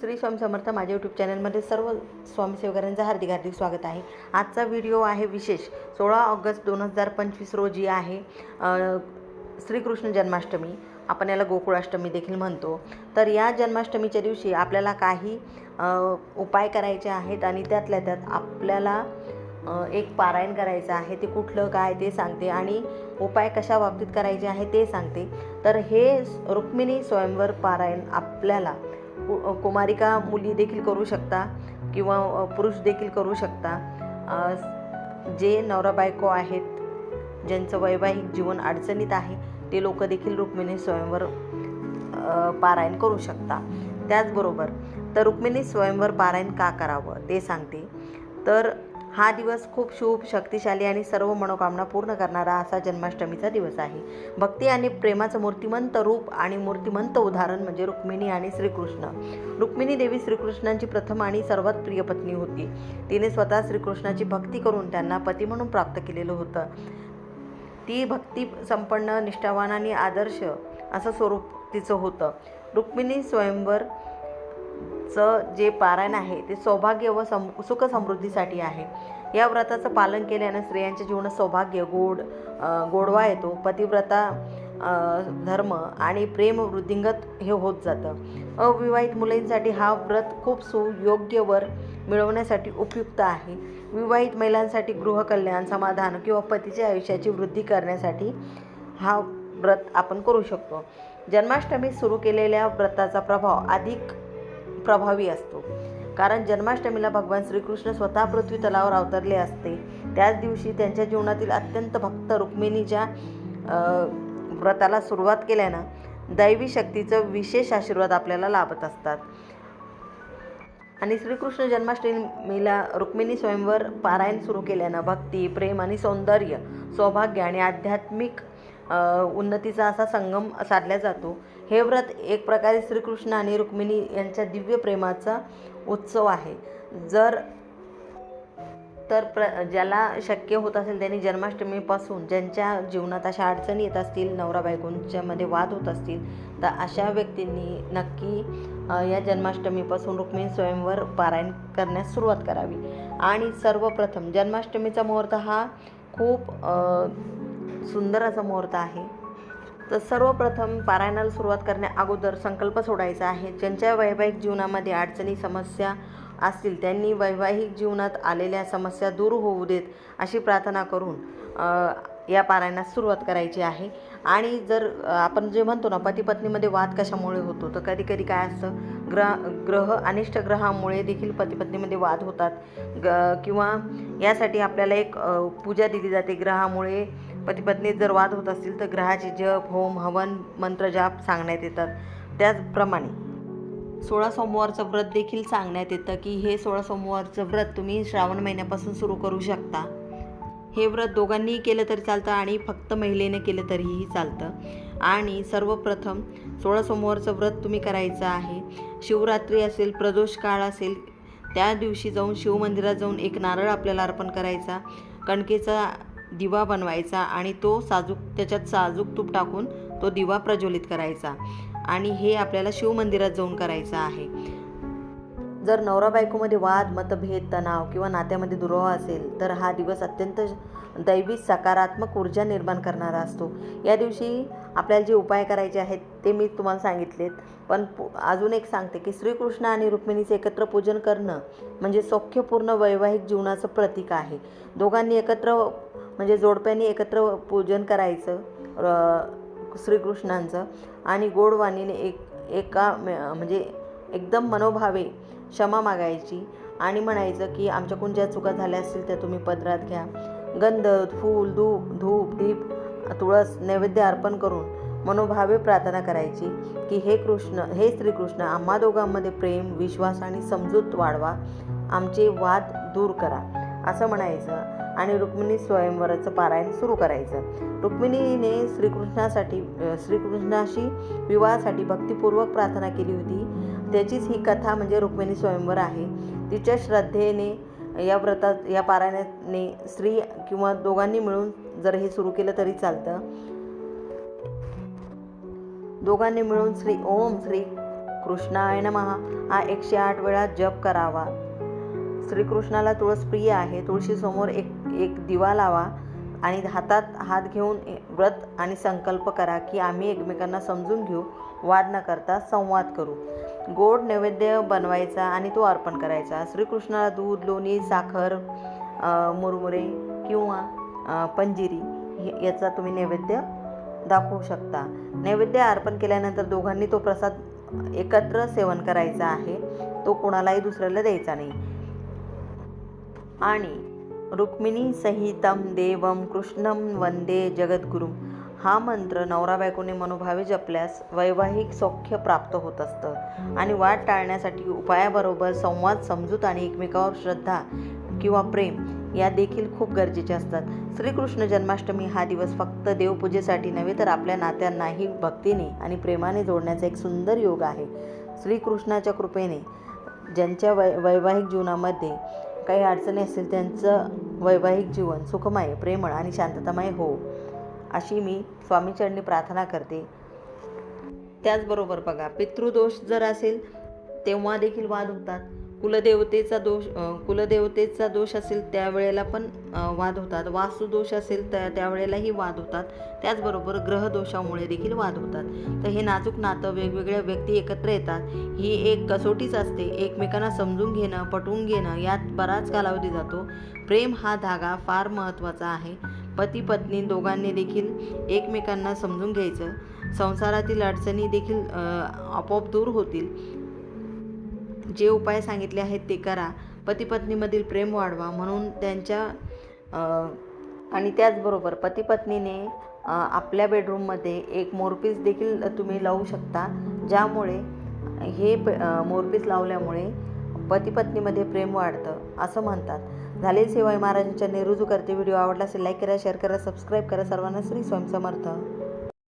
श्री स्वामी समर्थ माझ्या यूट्यूब चॅनलमध्ये सर्व स्वामीसेवकांचं हार्दिक हार्दिक स्वागत आहे. आजचा व्हिडिओ आहे विशेष. सोळा ऑगस्ट दोन हजार पंचवीस रोजी आहे श्रीकृष्ण जन्माष्टमी. आपण याला गोकुळाष्टमी देखील म्हणतो. तर या जन्माष्टमीच्या दिवशी आपल्याला काही उपाय करायचे आहेत आणि त्यातल्या त्यात आपल्याला एक पारायण करायचं आहे. ते कुठलं काय ते सांगते आणि उपाय कशा बाबतीत करायचे आहे ते सांगते. तर हे रुक्मिणी स्वयंवर पारायण आपल्याला कुमारिका मुली देखील करू शकता किंवा पुरुष देखील करू शकता. जे नवरा बायको आहेत ज्यांचं वैवाहिक जीवन अडचणीत आहे ते लोक देखील रुक्मिणी स्वयंवर पारायण करू शकता. त्याचबरोबर तर रुक्मिणी स्वयंवर पारायण का करावं ते सांगते. तर हा दिवस खूप शुभ शक्तिशाली आणि सर्व मनोकामना पूर्ण करणारा असा जन्माष्टमीचा दिवस आहे. भक्ती आणि प्रेमाचं मूर्तिमंत रूप आणि मूर्तिमंत उदाहरण म्हणजे रुक्मिणी आणि श्रीकृष्ण. रुक्मिणी देवी श्रीकृष्णांची प्रथम आणि सर्वात प्रिय पत्नी होती. तिने स्वतः श्रीकृष्णाची भक्ती करून त्यांना पती म्हणून प्राप्त केलेलं होतं. ती भक्ती संपन्न निष्ठावान आणि आदर्श असं स्वरूप तिचं होतं. रुक्मिणी स्वयंवर चं जे पारायण आहे ते सौभाग्य व सम सुख समृद्धीसाठी आहे. या व्रताचं पालन केल्यानं स्त्रियांच्या जीवनात सौभाग्य गोड गोडवा येतो. पतिव्रता धर्म आणि प्रेम वृद्धिंगत हे होत जातं. अविवाहित मुलींसाठी हा व्रत खूप सुयोग्य वर मिळवण्यासाठी उपयुक्त आहे. विवाहित महिलांसाठी गृहकल्याण समाधान किंवा पतीच्या आयुष्याची वृद्धी करण्यासाठी हा व्रत आपण करू शकतो. जन्माष्टमी सुरू केलेल्या व्रताचा प्रभाव अधिक प्रभावी असतो. कारण जन्माष्टमीला भगवान श्रीकृष्ण स्वतः पृथ्वी तलावर अवतरले असते. त्याच दिवशी त्यांच्या जीवनातील अत्यंत भक्त रुक्मिणीच्या व्रताला सुरुवात केल्यानं दैवी शक्तीचं विशेष आशीर्वाद आपल्याला लाभत असतात. आणि श्रीकृष्ण जन्माष्टमीला रुक्मिणी स्वयंवर पारायण सुरू केल्यानं भक्ती प्रेम आणि सौंदर्य सौभाग्य आणि आध्यात्मिक उन्नतीचा असा संगम साधला जातो. हे व्रत एक प्रकारे श्रीकृष्ण आणि रुक्मिणी यांच्या दिव्य प्रेमाचा उत्सव आहे. जर तर प्र ज्याला शक्य होत असेल त्यांनी जन्माष्टमीपासून ज्यांच्या जीवनात अशा अडचणी येत असतील नवरा बायकोंच्यामध्ये वाद होत असतील तर अशा व्यक्तींनी नक्की या जन्माष्टमीपासून रुक्मिणी स्वयंवर पारायण करण्यास सुरुवात करावी. आणि सर्वप्रथम जन्माष्टमीचा मुहूर्त हा खूप सुंदर असा मुहूर्त आहे. तर सर्वप्रथम पारायणाला सुरुवात करण्या अगोदर संकल्प सोडायचा आहे. ज्यांच्या वैवाहिक जीवनामध्ये अडचणी समस्या असतील त्यांनी वैवाहिक जीवनात आलेल्या समस्या दूर होऊ देत अशी प्रार्थना करून या पारायणास सुरुवात करायची आहे. आणि जर आपण जे म्हणतो ना पती पत्नीमध्ये वाद कशामुळे होतो? तर कधी कधी काय असतं? ग्रह ग्रह अनिष्ट ग्रहामुळे देखील पती पत्नीमध्ये वाद होतात. ग किंवा यासाठी आपल्याला एक पूजा दिली जाते. ग्रहामुळे पती पत्नीत जर वाद होत असतील तर ग्रहाचे जप होम हवन मंत्र जाप सांगण्यात येतात. त्याचप्रमाणे सोळा सोमवारचं व्रत देखील सांगण्यात येतं की हे सोळा सोमवारचं व्रत तुम्ही श्रावण महिन्यापासून सुरू करू शकता. हे व्रत दोघांनीही केलं तरी चालतं आणि फक्त महिलेने केलं तरीही चालतं. आणि सर्वप्रथम सोळा सोमवारचं व्रत तुम्ही करायचं आहे. शिवरात्री असेल प्रदोष काळ असेल त्या दिवशी जाऊन शिवमंदिरात जाऊन एक नारळ आपल्याला अर्पण करायचा. कणकेचा दिवा बनवायचा आणि तो साजूक त्याच्यात साजूक तूप टाकून तो दिवा प्रज्वलित करायचा. आणि हे आपल्याला शिवमंदिरात जाऊन करायचं आहे. जर नवरा बायकोमध्ये वाद मतभेद तणाव किंवा नात्यामध्ये दुरावा असेल तर हा दिवस अत्यंत दैवी सकारात्मक ऊर्जा निर्माण करणारा असतो. या दिवशी आपल्याला जे उपाय करायचे आहेत ते मी तुम्हाला सांगितलेत. पण अजून एक सांगते की श्रीकृष्ण आणि रुक्मिणीचे एकत्र पूजन करणं म्हणजे सौख्यपूर्ण वैवाहिक जीवनाचं प्रतीक आहे. दोघांनी एकत्र म्हणजे जोडप्यांनी एकत्र पूजन करायचं र- श्रीकृष्णांचं आणि गोडवाणीने एक एका म्हणजे एकदम मनोभावे क्षमा मागायची आणि म्हणायचं की आमच्याकडून ज्या चुका झाल्या असतील त्या तुम्ही पदरात घ्या. गंध फूल धूप धूप दीप तुळस नैवेद्य अर्पण करून मनोभावे प्रार्थना करायची की हे कृष्ण हे श्रीकृष्ण आम्हा दोघांमध्ये प्रेम विश्वास आणि समजूत वाढवा. आमचे वाद दूर करा. असं म्हणायचं. आणि रुक्मिणी स्वयंवराचं पारायण सुरू करायचं. रुक्मिणीने श्रीकृष्णासाठी श्रीकृष्णाशी विवाहासाठी भक्तिपूर्वक प्रार्थना केली होती. त्याचीच ही कथा म्हणजे रुक्मिणी स्वयंवर आहे. तिच्या श्रद्धेने या व्रतात या पारायणाने स्त्री किंवा दोघांनी मिळून जर हे सुरू केलं तरी चालतं. दोघांनी मिळून श्री ओम श्री कृष्णाय महा हा एकशे आठ वेळा जप करावा. श्रीकृष्णाला तुळस प्रिय आहे. तुळशीसमोर एक एक दिवा लावा आणि हातात हात घेऊन व्रत आणि संकल्प करा की आम्ही एकमेकांना समजून घेऊ वाद न करता संवाद करू. गोड नैवेद्य बनवायचा आणि तो अर्पण करायचा. श्रीकृष्णाला दूध लोणी साखर मुरमुरे किंवा पंजिरी हे- याचा तुम्ही नैवेद्य दाखवू शकता. नैवेद्य अर्पण केल्यानंतर दोघांनी तो प्रसाद एकत्र सेवन करायचा आहे. तो कोणालाही दुसऱ्याला द्यायचा नाही. आणि रुक्मिणी सहितम देवम कृष्णम वंदे जगद्गुरु. हा मंत्र नवरा बायकोने मनोभावे जपल्यास वैवाहिक सौख्य प्राप्त होत असतं. आणि वाद टाळण्यासाठी उपायाबरोबर संवाद समजूत आणि एकमेकावर श्रद्धा किंवा प्रेम या देखील खूप गरजेचे असतात. श्रीकृष्ण जन्माष्टमी हा दिवस फक्त देवपूजेसाठी नव्हे तर आपल्या नात्यांनाही भक्तीने आणि प्रेमाने जोडण्याचा एक सुंदर योग आहे. श्रीकृष्णाच्या कृपेने ज्यांच्या वै वैवाहिक जीवनामध्ये काही अडचणी असतील त्यांचं वैवाहिक जीवन सुखमय प्रेमळ आणि शांततामय हो अशी मी स्वामीचरणी प्रार्थना करते. त्याचबरोबर बघा पितृदोष जर असेल तेव्हा देखील वाद होतात कुलदेवतेचा दोष कुलदेवतेचा दोष असेल त्यावेळेला पण वाद होतात. वास्तुदोष असेल त्या त्यावेळेलाही वाद होतात. त्याचबरोबर ग्रहदोषामुळे देखील वाद होतात. तर हे नाजूक नातं वेगवेगळ्या व्यक्ती एकत्र येतात. ही एक कसोटीच असते. एकमेकांना समजून घेणं पटवून घेणं यात बराच कालावधी जातो. प्रेम हा धागा फार महत्त्वाचा आहे. पती पत्नी दोघांनी देखील एकमेकांना समजून घ्यायचं. संसारातील अडचणी देखील आपोआप दूर होतील. जे उपाय सांगितले आहेत ते करा. पतीपत्नीमधील प्रेम वाढवा म्हणून त्यांच्या आणि त्याचबरोबर पतीपत्नीने आपल्या बेडरूममध्ये एक मोरपीस देखील तुम्ही लावू शकता. ज्यामुळे हे प- मोरपीस लावल्यामुळे पतीपत्नीमध्ये प्रेम वाढतं असं म्हणतात. झाले सेवाई महाराजांच्या नेरुजू करते व्हिडिओ आवडला असेल लाईक करा शेअर करा सबस्क्राईब करा. सर्वांना श्री स्वयंसमर्थ